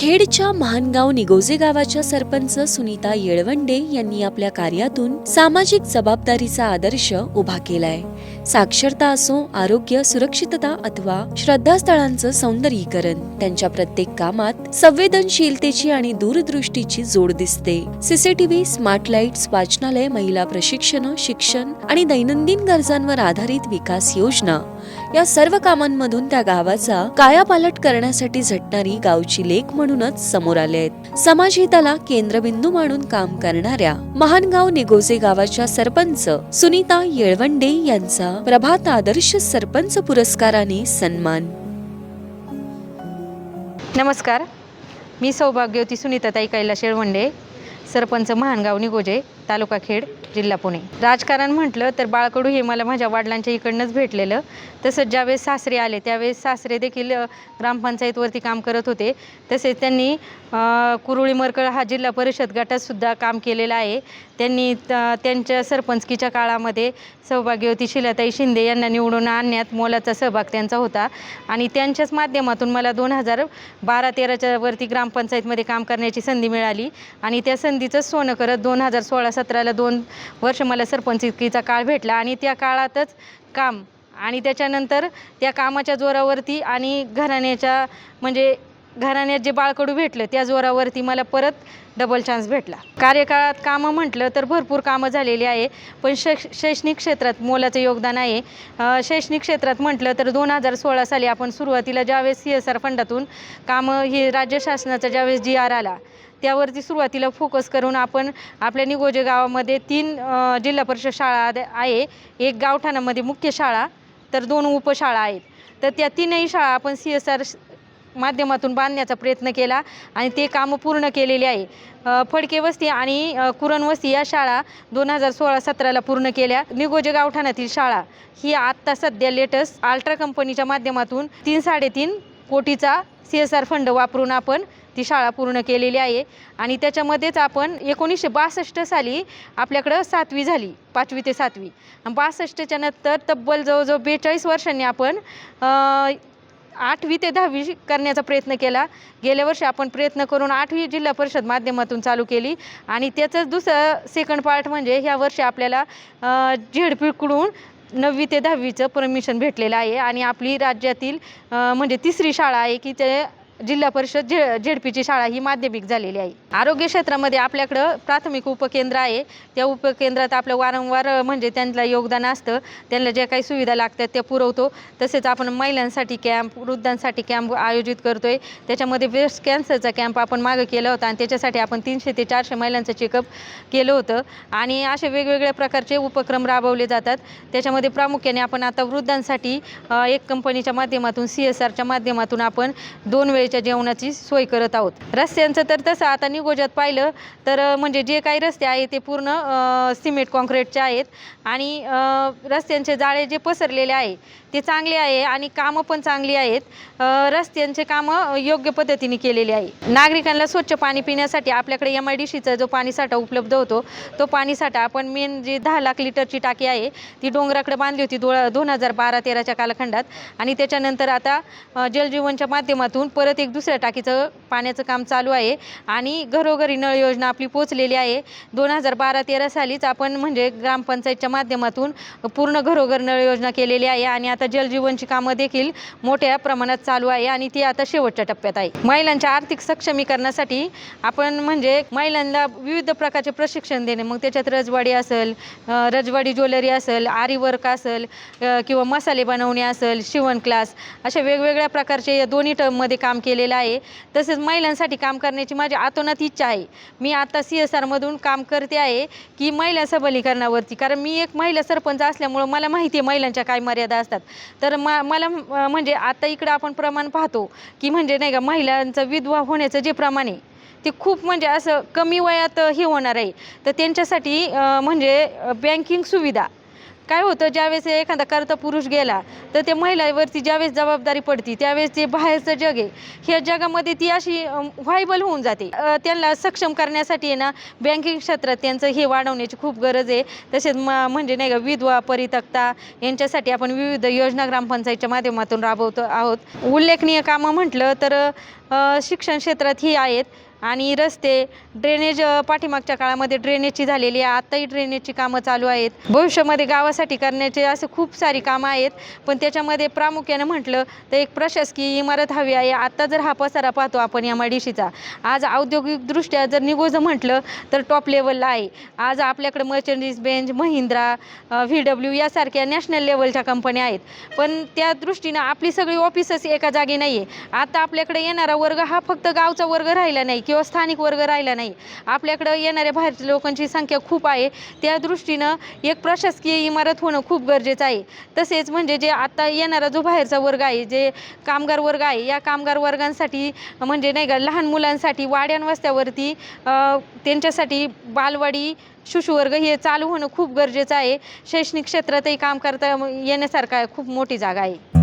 खेडच्या महानगाव निगोजे गावाच्या सरपंच सुनीता येळवंडे यांनी आपल्या कार्यातून सामाजिक जबाबदारीचा आदर्श उभा केलाय. साक्षरता असो आरोग्य सुरक्षितता अथवा श्रद्धास्थळांचं सौंदर्यीकरण. त्यांच्या प्रत्येक कामात संवेदनशीलतेची आणि दूरदृष्टीची जोड दिसते. सीसीटीव्ही स्मार्ट लाईट्स वाचनालय महिला प्रशिक्षण शिक्षण आणि दैनंदिन गरजांवर आधारित विकास योजना या सर्व कामांमधून त्या गावाचा कायापालट करण्यासाठी झटणारी गावची लेख म्हणूनच समोर आले आहेत. समाजहिताला केंद्रबिंदू मानून काम करणाऱ्या महानगाव निगोजे गावाच्या सरपंच सुनीता येळवंडे यांचा प्रभात आदर्श सरपंच पुरस्काराने सन्मान. नमस्कार. मी सौभाग्यवती सुनीताताई कैलास शेळवंडे सरपंच महानगाव निगोजे. तालुका खेड जिल्हा पुणे. राजकारण म्हटलं तर बाळकडू हे मला माझ्या वडिलांच्या इकडनंच भेटलेलं. तसंच ज्यावेळेस सासरे आले त्यावेळेस सासरे देखील ग्रामपंचायतवरती काम करत होते. तसेच त्यांनी कुरुळी मरकळ हा जिल्हा परिषद गटातसुद्धा काम केलेलं आहे. त्यांनी त्यांच्या सरपंचकीच्या काळामध्ये सहभागी होती. शिलाताई शिंदे यांना निवडून आणण्यात मोलाचा सहभाग त्यांचा होता. आणि त्यांच्याच माध्यमातून मला दोन हजार बारा तेराच्या वरती ग्रामपंचायतमध्ये काम करण्याची संधी मिळाली. आणि त्या संधीचंच सोनं करत दोन हजार सोळा सतराला दोन वर्ष मला सरपंचकीचा काळ भेटला आणि त्या काळातच काम आणि त्याच्यानंतर त्या कामाच्या जोरावरती आणि घराण्याच्या म्हणजे घराण्यात जे बाळकडू भेटलं त्या जोरावरती मला परत डबल चान्स भेटला. कार्यकाळात कामं म्हटलं तर भरपूर कामं झालेली आहे पण शैक्ष शैक्षणिक क्षेत्रात मोलाचं योगदान आहे. शैक्षणिक क्षेत्रात म्हटलं तर दोन हजार सोळा साली आपण सुरुवातीला ज्यावेळेस सी एस आर फंडातून कामं ही राज्य शासनाचा ज्यावेळेस जी आर आला त्यावरती सुरुवातीला फोकस करून आपण आपल्या निगोजे गावामध्ये तीन जिल्हा परिषद शाळा आहे. एक गावठाणामध्ये मुख्य शाळा तर दोन उपशाळा आहेत. तर त्या तीनही शाळा आपण सी एस आर माध्यमातून बांधण्याचा प्रयत्न केला आणि ते कामं पूर्ण केलेले आहे. फडके वस्ती आणि कुरण वस्ती या शाळा दोन हजार सोळा सतराला पूर्ण केल्या. निगोजे गावठाणातील शाळा ही आत्ता सध्या लेटेस्ट अल्ट्रा कंपनीच्या माध्यमातून तीन साडेतीन कोटीचा सी एस आर फंड वापरून आपण ती शाळा पूर्ण केलेली आहे. आणि त्याच्यामध्येच आपण एकोणीसशे बासष्ट साली आपल्याकडं सातवी झाली पाचवी ते सातवी. बासष्टच्या नंतर तब्बल जवळजवळ बेचाळीस वर्षांनी आपण आठवी ते दहावी करण्याचा प्रयत्न केला. गेल्या वर्षी आपण प्रयत्न करून आठवी जिल्हा परिषद माध्यमातून चालू केली. आणि त्याचंच दुसरं सेकंड पार्ट म्हणजे ह्या वर्षी आपल्याला झेडपीकडून नववी ते दहावीचं परमिशन भेटलेलं आहे. आणि आपली राज्यातील म्हणजे तिसरी शाळा आहे की ते जिल्हा परिषद झे झेडपीची शाळा ही माध्यमिक झालेली आहे. आरोग्य क्षेत्रामध्ये आपल्याकडं प्राथमिक उपकेंद्र आहे. त्या उपकेंद्रात आपलं वारंवार म्हणजे त्यांना योगदान असतं. त्यांना ज्या काही सुविधा लागतात त्या पुरवतो. तसेच आपण महिलांसाठी कॅम्प वृद्धांसाठी कॅम्प आयोजित करतोय. त्याच्यामध्ये ब्रेस्ट कॅन्सरचा कॅम्प आपण मागं केला होता आणि त्याच्यासाठी आपण तीनशे ते चारशे महिलांचं चेकअप केलं होतं. आणि असे वेगवेगळ्या प्रकारचे उपक्रम राबवले जातात. त्याच्यामध्ये प्रामुख्याने आपण आता वृद्धांसाठी एक कंपनीच्या माध्यमातून सी एस आरच्या माध्यमातून आपण दोन वेळेच्या जेवणाची सोय करत आहोत. रस्त्यांचं तर तसं आता निगोजात पाहिलं तर म्हणजे जे काही रस्ते आहे ते पूर्ण सिमेंट कॉन्क्रीटचे आहेत. आणि रस्त्यांचे जाळे जे पसरलेले आहे ते चांगले आहे आणि कामं पण चांगली आहेत. रस्त्यांचे कामं योग्य पद्धतीने केलेली आहे. नागरिकांना स्वच्छ पाणी पिण्यासाठी आपल्याकडे एम आय डी सीचा जो पाणीसाठा उपलब्ध होतो तो पाणीसाठा आपण मेन जी दहा लाख लिटरची टाकी आहे ती डोंगराकडे बांधली होती दो दोन हजार बारा तेराच्या कालखंडात. आणि त्याच्यानंतर आता जलजीवनच्या माध्यमातून परत प्रत्येक दुसऱ्या टाकीचं पाण्याचं काम चालू आहे आणि घरोघरी नळ योजना आपली पोचलेली आहे. दोन हजार बारा तेरा सालीच आपण म्हणजे ग्रामपंचायतच्या माध्यमातून पूर्ण घरोघर नळ योजना केलेली आहे आणि आता जलजीवनची कामं देखील मोठ्या प्रमाणात चालू आहे आणि ती आता शेवटच्या टप्प्यात आहे. महिलांच्या आर्थिक सक्षमीकरणासाठी आपण म्हणजे महिलांना विविध प्रकारचे प्रशिक्षण देणे मग त्याच्यात रजवाडी असेल रजवाडी ज्वेलरी असेल आरी वर्क असेल किंवा मसाले बनवणे असेल शिवण क्लास अशा वेगवेगळ्या प्रकारचे या दोन्ही टर्ममध्ये काम केले केलेलं आहे. तसेच महिलांसाठी काम करण्याची माझी आतोनात इच्छा आहे. मी आता सी एस आरमधून काम करते आहे की महिला सबलीकरणावरती. कारण मी एक महिला सरपंच असल्यामुळं मला माहिती आहे महिलांच्या काय मर्यादा असतात. तर मा मला म्हणजे आता इकडं आपण प्रमाण पाहतो की म्हणजे नाही का महिलांचं विधवा होण्याचं जे प्रमाण आहे ते खूप म्हणजे असं कमी वयात हे होणार आहे. तर त्यांच्यासाठी म्हणजे बँकिंग सुविधा काय होतं ज्यावेळेस एखादा करता पुरुष गेला तर ते महिलावरती ज्यावेळेस जबाबदारी पडती त्यावेळेस ते बाहेरचं जग आहे. ह्या जगामध्ये ती अशी व्हायबल होऊन जाते. त्यांना सक्षम करण्यासाठी आहे ना बँकिंग क्षेत्रात त्यांचं हे वाढवण्याची खूप गरज आहे. तसेच म म्हणजे नाही का विधवा परितक्ता यांच्यासाठी आपण विविध योजना ग्रामपंचायतच्या माध्यमातून राबवतो आहोत. उल्लेखनीय कामं म्हटलं तर शिक्षण क्षेत्रात ही आहेत. आणि रस्ते ड्रेनेज पाठीमागच्या काळामध्ये ड्रेनेजची झालेली आहे. आत्ताही ड्रेनेजची कामं चालू आहेत. भविष्यामध्ये गावासाठी करण्याचे असे खूप सारी कामं आहेत. पण त्याच्यामध्ये प्रामुख्यानं म्हटलं तर एक प्रशासकीय इमारत हवी आहे. आत्ता जर हा पसारा पाहतो आपण एम आय डी सीचा आज औद्योगिकदृष्ट्या जर निगोज म्हटलं तर टॉप लेवलला आहे. आज आपल्याकडे Mercedes Benz Mahindra V W यासारख्या नॅशनल लेवलच्या कंपन्या आहेत. पण त्या दृष्टीनं आपली सगळी ऑफिसच एका जागी नाही आहे आता आपल्याकडे येणारा वर्ग हा फक्त गावचा वर्ग राहिला नाही. किंवा स्थानिक वर्ग राहिला नाही. आपल्याकडं येणाऱ्या बाहेरच्या लोकांची संख्या खूप आहे. त्या दृष्टीनं एक प्रशासकीय इमारत होणं खूप गरजेचं आहे. तसेच म्हणजे जे आता येणारा जो बाहेरचा वर्ग आहे जे कामगार वर्ग आहे या कामगार वर्गांसाठी म्हणजे नाही का लहान मुलांसाठी वाड्यान वस्त्यावरती त्यांच्यासाठी बालवाडी शिशुवर्ग हे चालू होणं खूप गरजेचं आहे. शैक्षणिक क्षेत्रातही काम करता येण्यासारखं आहे खूप मोठी जागा आहे.